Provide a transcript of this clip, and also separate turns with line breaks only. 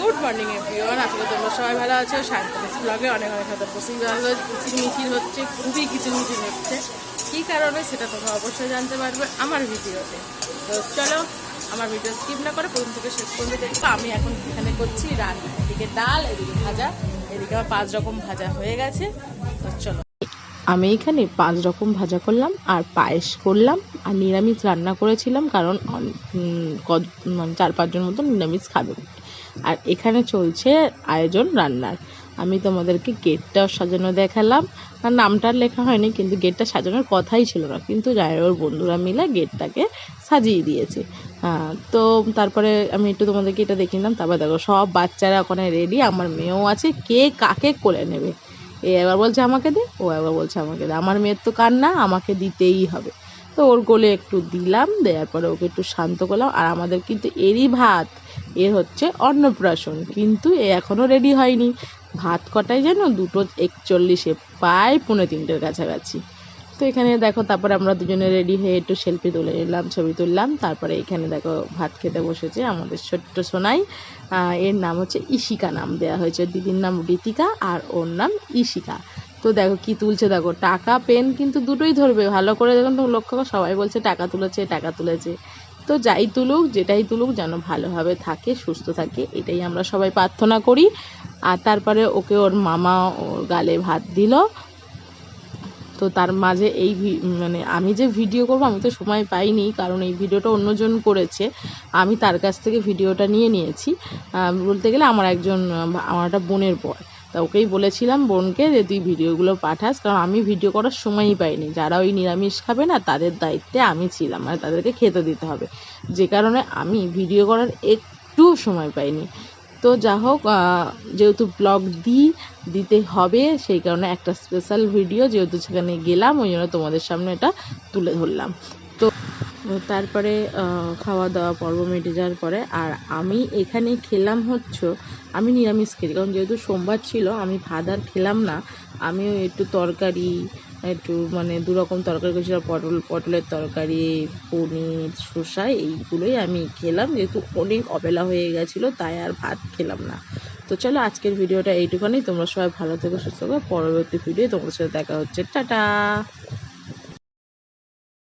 Good morning everyone আসলে তোমরা সবাই ভালো আছো। সায়ন্তনিস ব্লগে অনেক অনেক বসেই ভালো কিচিরমিচির হচ্ছে, খুবই কিচিরমিচির হচ্ছে। কী কারণে সেটা তোমরা অবশ্যই জানতে পারবে আমার ভিডিওতে। তো চলো, আমার ভিডিও স্কিপ না করে প্রথম থেকে শেষ পর্যন্ত দেখব আমি এখন এখানে করছি রান্না। এদিকে ডাল, এদিকে ভাজা, এদিকে আমার পাঁচ রকম ভাজা হয়ে গেছে। তো চলো। আমি এখানে পাঁচ রকম ভাজা করলাম আর পায়েস করলাম আর নিরামিষ রান্না করেছিলাম কারণ মানে চার পাঁচজন মতো নিরামিষ খাবে। আর এখানে চলছে আয়োজন রান্নার। আমি তোমাদেরকে গেটটা সাজানো দেখালাম। আর নামটা আর লেখা হয়নি, কিন্তু গেটটা সাজানোর কথাই ছিল না। কিন্তু যাই ওর বন্ধুরা মিলে গেটটাকে সাজিয়ে দিয়েছে। তো তারপরে আমি একটু তোমাদেরকে এটা দেখে নিলাম। তারপর দেখো, সব বাচ্চারা ওখানে রেডি আমার মেয়েও আছে। কে কাকে কোলে নেবে? এ একবার বলছে আমাকে দে, ও একবার বলছে আমাকে দে। আমার মেয়ের তো কান্না, আমাকে দিতেই হবে। তো ওর কোলে একটু দিলাম, দেওয়ার পরে ওকে একটু শান্ত করলাম। আর আমাদের কিন্তু এরই ভাত এ হচ্ছে অন্নপ্রাশন। কিন্তু এ এখনও রেডি হয়নি। ভাত কটায় যেন দুটো একচল্লিশে, প্রায় পৌনে তিনটের কাছাকাছি। তো এখানে দেখো, তারপরে আমরা দুজনে রেডি হয়ে একটু সেলফি তুলে নিলাম, ছবি তুললাম। তারপরে এখানে দেখো, ভাত খেতে বসেছে আমাদের ছোট্ট সোনাই। এর নাম হচ্ছে ইশিকা নাম দেওয়া হয়েছে। দিদির নাম ঋতিকা আর ওর নাম ইশিকা তো দেখো কি তুলছে, দেখো, টাকা পেন কিন্তু দুটোই ধরবে। ভালো করে দেখুন তো লক্ষ্য সবাই বলছে টাকা তুলেছে টাকা তুলেছে। তো যাই তুলুক, যেটাই তুলুক, যেন ভালোভাবে থাকে, সুস্থ থাকে, এটাই আমরা সবাই প্রার্থনা করি। আর তারপরে ওকে ওর মামা ওর গালে ভাত দিল। তো তার মাঝে এই মানে আমি যে ভিডিও করব, আমি তো সময় পাইনি, কারণ এই ভিডিওটা অন্যজন করেছে। আমি তার কাছ থেকে ভিডিওটা নিয়ে নিয়েছি। বলতে গেলে আমার একজন, আমার একটা বোনের পর তা ওকেই বলেছিলাম বোনকে যে তুই ভিডিওগুলো পাঠাস, কারণ আমি ভিডিও করার সময়ই পাইনি। যারা ওই নিরামিষ খাবে না, তাদের দায়িত্বে আমি ছিলাম। মানে তাদেরকে খেতে দিতে হবে। যে কারণে আমি ভিডিও করার একটুও সময় পাইনি। তো যা হোক যেহেতু ব্লগ দিই দিতে হবে, সেই কারণে একটা স্পেশাল ভিডিও যেহেতু সেখানে গেলাম, ওই জন্য তোমাদের সামনে এটা তুলে ধরলাম। তো তারপরে খাওয়া দাওয়া পর্ব মেটে যাওয়ার পরে, আর আমি এখানে খেলাম হচ্ছে, আমি নিরামিষ খেলি। কারণ যেহেতু সোমবার ছিল, আমি ভাত আর খেলাম না, আমিও একটু তরকারি, একটু মানে দু রকম তরকারি করেছিলাম, পটল, পটলের তরকারি, পনির, শসা, এইগুলোই আমি খেলাম। যেহেতু অনেক অবেলা হয়ে গেছিল, তাই আর ভাত খেলাম না। তো চলো, আজকের ভিডিওটা এইটুখানি। তোমরা সবাই ভালো থেকো, সুস্থ থাকো। পরবর্তী ভিডিও তোমাদের সাথে দেখা হচ্ছে। টাটা!